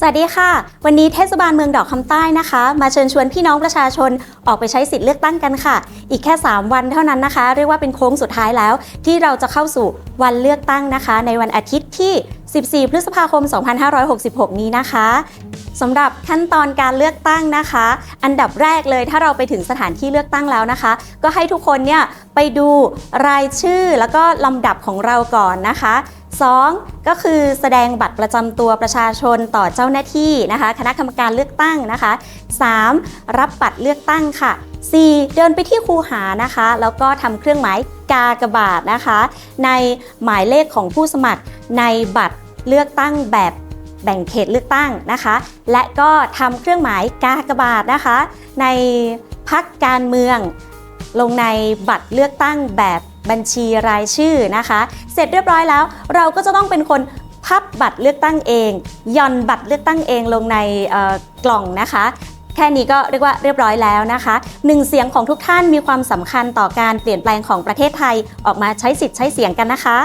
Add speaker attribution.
Speaker 1: สวัสดีค่ะ วันนี้เทศบาลเมืองดอกคำใต้นะคะ มาเชิญชวนพี่น้องประชาชนออกไปใช้สิทธิ์เลือกตั้งกันค่ะ อีกแค่ 3 วันเท่านั้นนะคะ เรียกว่าเป็นโค้งสุดท้ายแล้ว ที่เราจะเข้าสู่วันเลือกตั้งนะคะ ในวันอาทิตย์ที่ 14 พฤษภาคม 2566 นี้นะคะ สำหรับขั้นตอนการเลือกตั้งนะคะ อันดับแรกเลยถ้าเราไปถึงสถานที่เลือกตั้งแล้วนะคะ ก็ให้ทุกคนเนี่ยไปดูรายชื่อแล้วก็ลำดับของเราก่อนนะคะ 2. ก็คือแสดงบัตรประจำตัวประชาชนต่อเจ้าหน้าที่นะคะ คณะกรรมการเลือกตั้งนะคะ 3. รับบัตรเลือกตั้งค่ะ 4. เดินไปที่คูหานะคะ แล้วก็ทำเครื่องหมายกากบาทนะคะ ในหมายเลขของผู้สมัครในบัตรเลือกตั้งแบบ แบ่งเขตเลือกตั้งนะคะ และก็ทำเครื่องหมายกากบาทนะคะ ในพักการเมือง ลงในบัตรเลือกตั้งแบบบัญชีรายชื่อนะคะ เสร็จเรียบร้อยแล้ว เราก็จะต้องเป็นคนพับบัตรเลือกตั้งเองย่อนบัตรเลือกตั้งเองลงในกล่องนะคะแค่นี้ก็เรียกว่าเรียบร้อยแล้วนะคะหนึ่งเสียงของทุกท่านมีความสำคัญต่อการเปลี่ยนแปลงของประเทศไทยออกมาใช้สิทธิ์ใช้เสียงกันนะคะ